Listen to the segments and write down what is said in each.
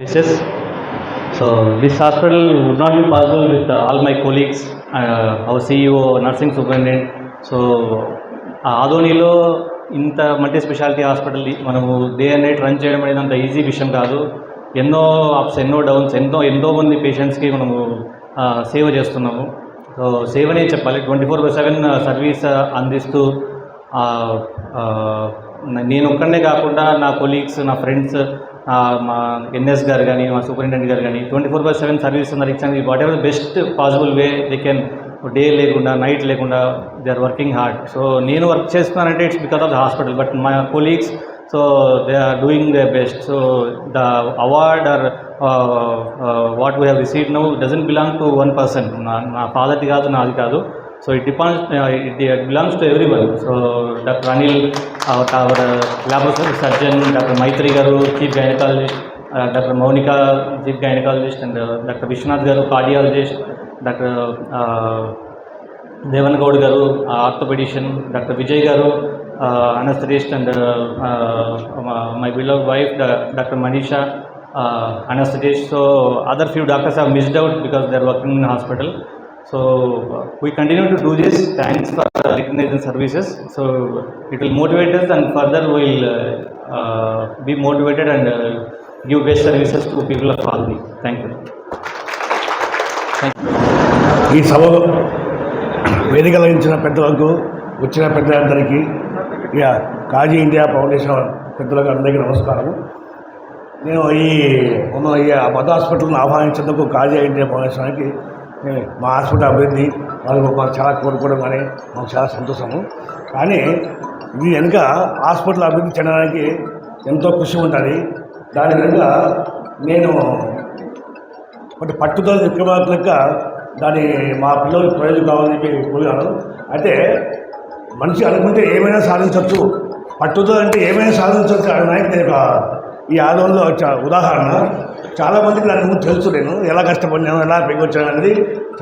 places. So this hospital would not be possible with uh, all my colleagues, uh, our CEO, nursing superintendent. So ఆ ఇంత multi speciality hospital మనము day and night run చేయడం అనేది అంత easy విషయం కాదు ఎన్నో అప్స్ ఎన్నో డౌన్స్ ఎంతో ఎంతో మంది పేషెంట్స్కి మనము సేవ చేస్తున్నాము సో సేవనే చెప్పాలి twenty four by seven service అందిస్తూ నేను ఒక్కడనే కాకుండా నా కొలీగ్స్ నా ఫ్రెండ్స్ మా ఎన్ఎస్ గారు కానీ మా సూపరింటెండెంట్ గారు కానీ twenty four by seven service ఉన్నారు ఇచ్చాను whatever best possible way they can day లేకుండా నైట్ లేకుండా they are working hard. So నేను వర్క్ చేస్తున్నానంటే it's because of the hospital. But my colleagues so they are doing they best. So the award or what we have receive now doesn't belong to one person. నా నా ఫాదర్ది కాదు నాది కాదు. So it depends it belongs to everyone so doctor Anil our laboratory surgeon doctor Maitri గారు chief gynaecologist doctor Mounika chief gynaecologist and doctor Vishwanath గారు cardiologist doctor Devan Goud గారు orthopaedician doctor Vijay గారు anaesthetist and my beloved wife doctor Manisha anaesthetist so other few doctors have missed out because they are working in hospital so we continue to do this thanks for recognising services so it will motivate and further will be motivated and give best services to people of all the thank you ఈ సభలో వేదికలించిన పెద్దలకు వచ్చిన పెద్దలందరికీ ఇక కాజీ India foundation పెద్దలకు అందరికీ నమస్కారం నేను ఈ ఉన్న ఈ మత హాస్పిటల్ని ఆహ్వానించేందుకు కాజీ ఇండియా ఫౌండేషన్కి మా హాస్పిటల్ అభివృద్ధి వాళ్ళు మాకు చాలా కోరుకోవడం కానీ మాకు చాలా సంతోషము. కానీ ఇది వెనుక హాస్పిటల్ అభివృద్ధి చెందడానికి ఎంతో కృషి ఉంటుంది దాని వెనుక నేను ఒకటి పట్టుదల విక్రమార్క లెక్క దాని మా పిల్లలకు ప్రయోజనం కావాలని చెప్పి కోరాను. అయితే మనిషి అనుకుంటే ఏమైనా సాధించవచ్చు. పట్టుదల అంటే ఏమైనా సాధించవచ్చు అనడానికి నేను ఒక ఈ ఆదంలో చా- ఉదాహరణ చాలామందికి నాకు ముందు తెలుసు నేను ఎలా కష్టపడినాను ఎలా పెరిగొచ్చాను అనేది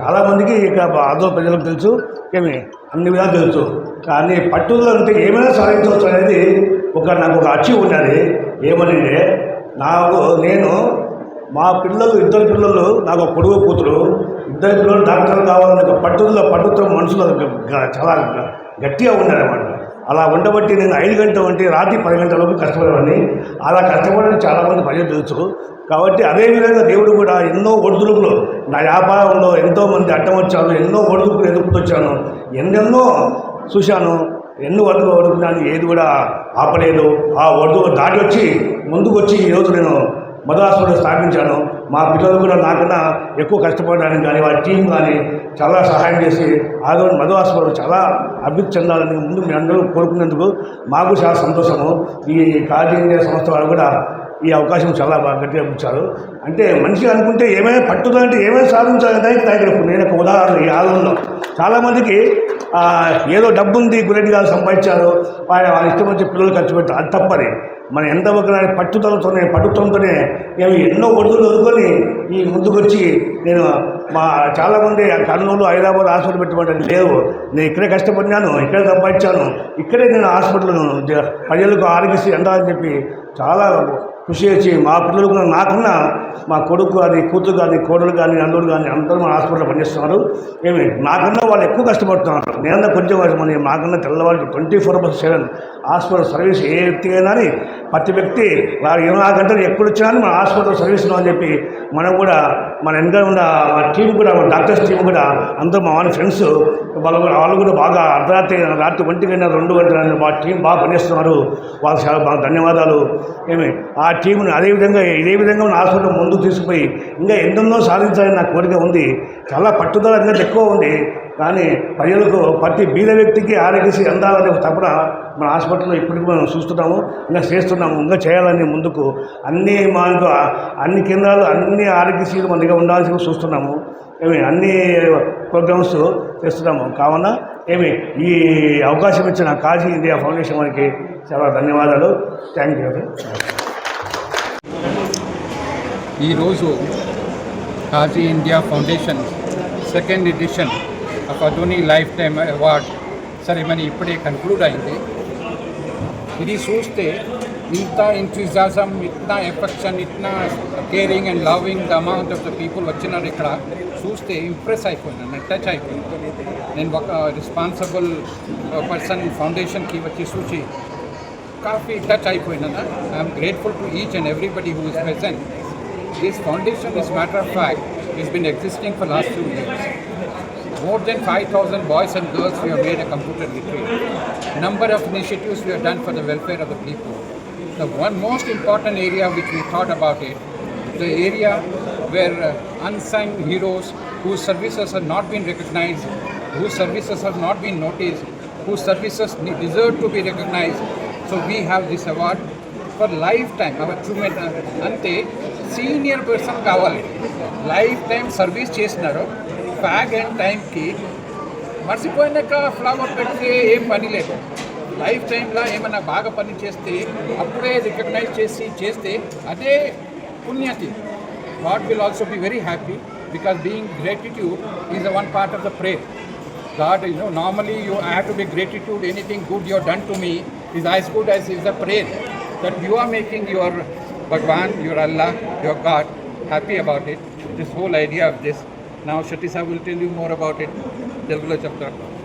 చాలామందికి ఇక ఆదో ప్రజలకు తెలుసు ఏమి అన్ని విధాలు తెలుసు. కానీ పట్టుదల అంటే ఏమైనా సాధించవచ్చు అనేది ఒక నాకు ఒక అచీవ్ ఉన్నది. ఏమనంటే నాకు నేను మా పిల్లలు ఇద్దరు పిల్లలు నాకు ఒక పొడుగు కూతురు ఇద్దరు పిల్లలు డాక్టర్లు కావాలని ఒక పట్టుదల పట్టుతో మనుషులు చాలా గట్టిగా ఉన్నారన్నమాట అలా ఉండబట్టి నేను ఐదు గంటల వంటి రాత్రి పది గంటలోపు కష్టపడేవాడిని. అలా కష్టపడని చాలామంది ప్రజలు తెలుసు. కాబట్టి అదేవిధంగా దేవుడు కూడా ఎన్నో ఒడిదుడుకులు నా వ్యాపారంలో ఎంతోమంది అడ్డం వచ్చాను ఎన్నో ఒడిదుడుకులు ఎదుర్కొచ్చాను ఎన్నెన్నో చూశాను ఎన్నో వరకు వడుకున్నాను ఏది కూడా ఆపలేదు. ఆ ఒడ్డు దాటి వచ్చి ముందుకు వచ్చి ఈరోజు నేను మధు స్థాపించాను. మా పిల్లలు కూడా నాకన్నా ఎక్కువ కష్టపడడానికి కానీ వారి టీం కానీ చాలా సహాయం చేసి ఆదోని మధు హాస్పిటల్ చాలా అభివృద్ధి చెందాలని ముందు మీ అందరూ కోరుకున్నందుకు మాకు చాలా సంతోషము. ఈ కాజీ ఇండియా సంస్థ వారు కూడా ఈ అవకాశం చాలా బాగా గట్టిగా ఇచ్చారు. అంటే మనిషి అనుకుంటే ఏమైనా పట్టుదల అంటే ఏమైనా సాధించాలి దగ్గర నేను ఒక ఉదాహరణ ఈ ఆదంలో చాలామందికి ఏదో డబ్బు ఉంది గురెడ్డి గారు సంపాదించారు వాళ్ళ వాళ్ళ ఇష్టం వచ్చి పిల్లలు ఖర్చు పెట్టారు. అది తప్పది. మనం ఎంత ఒక పట్టుదలతోనే పట్టుదలతోనే మేము ఎన్నో ఒడుదులు వదులుకొని ఈ ముందుకొచ్చి నేను మా చాలామంది కర్నూలు హైదరాబాద్ హాస్పిటల్ పెట్టమంటే లేవు. నేను ఇక్కడే కష్టపడినాను ఇక్కడే సంపాదించాను. ఇక్కడే నేను హాస్పిటల్ ప్రజలకు ఆరోగ్యశ్రీ అందాలని చెప్పి చాలా కృషి చేసి మా పిల్లలు కూడా నాకన్నా మా కొడుకు కానీ కూతురు కానీ కోడలు కానీ అందరు కానీ అందరూ మా హాస్పిటల్లో పనిచేస్తున్నారు. ఏమి నాకన్నా వాళ్ళు ఎక్కువ కష్టపడుతున్నారు. నేనన్నా కొంచెం మన మాకన్నా తెల్లవాళ్ళు twenty four by seven hospital service ఏ వ్యక్తి అయినా అని ప్రతి వ్యక్తి వారు ఇరవై నాలుగు గంటలు ఎప్పుడు వచ్చినా మన హాస్పిటల్ సర్వీస్ అని చెప్పి మనం కూడా మన వెనక ఉన్న టీం కూడా డాక్టర్స్ టీం కూడా అందరూ మా వాళ్ళ ఫ్రెండ్స్ వాళ్ళు కూడా వాళ్ళు కూడా బాగా అర్ధరాత్రి రాత్రి ఒంటికైనా రెండు గంటల మా టీం బాగా పనిచేస్తున్నారు. వాళ్ళకి చాలా బాగా ధన్యవాదాలు. ఏమి ఆ టీంను అదేవిధంగా ఇదే విధంగా మన హాస్పిటల్ ముందుకు తీసుకుపోయి ఇంకా ఎన్నెన్నో సాధించాలని నా కోరిక ఉంది. చాలా పట్టుదల అనేది ఎక్కువ ఉంది. కానీ ప్రజలకు ప్రతి బీద వ్యక్తికి ఆరోగ్యశ్రీ అందాలనే ఒక తపన మన హాస్పిటల్లో ఇప్పటికీ మనం చూస్తున్నాము ఇంకా చేస్తున్నాము ఇంకా చేయాలని ముందుకు అన్ని మనకు అన్ని కేంద్రాలు అన్ని ఆరోగ్యశ్రీలు మనకి ఉండాల్సి చూస్తున్నాము. ఏమి అన్ని ప్రోగ్రామ్స్ చేస్తున్నాము. కావున ఏమి ఈ అవకాశం ఇచ్చిన కాజీ ఇండియా ఫౌండేషన్ వారికి చాలా ధన్యవాదాలు. Thank you. ఈరోజు Kazi India foundation second edition of Adoni lifetime award ceremony ఇప్పుడే కన్క్లూడ్ అయింది. ఇది చూస్తే ఇంత ఎంతూజాజం ఇట్నా affection ఇట్నా caring and loving the amount of the people వచ్చినారు ఇక్కడ. చూస్తే ఇంప్రెస్ అయిపోయినాను టచ్ అయిపోయినాను నేను ఒక రెస్పాన్సిబుల్ పర్సన్ ఫౌండేషన్కి వచ్చి చూసి కాఫీ touch అయిపోయినాను? I'm grateful to each and everybody who is present This foundation, as matter of fact, has been existing for last few years. More than 5,000 boys and girls we have made a computer literate. Number of initiatives we have done for the welfare of the people. The one most important area which we thought about it, the area where uh, unsung heroes whose services have not been recognized, whose services have not been noticed, whose services deserve to be recognized. So we have this award for lifetime. Our Truman uh, Ante senior person కావాలి. Life time service చేసినారు ఫ్యాగ్ and టైంకి మర్చిపోయినాక flower పెడితే ఏం పని లేదు. Life టైంలో ఏమైనా బాగా పని చేస్తే అప్పుడే రికగ్నైజ్ చేసి చేస్తే అదే పుణ్యతి. God will also be very happy because being gratitude is the one part of the prayer. God, you know, normally you have to be gratitude, anything good you have done to me is as good as is the prayer that you are making your Bhagwan, your Allah, your God, happy about it. This whole idea of this. Now Shatisha will tell you more about it. Delgula chapter.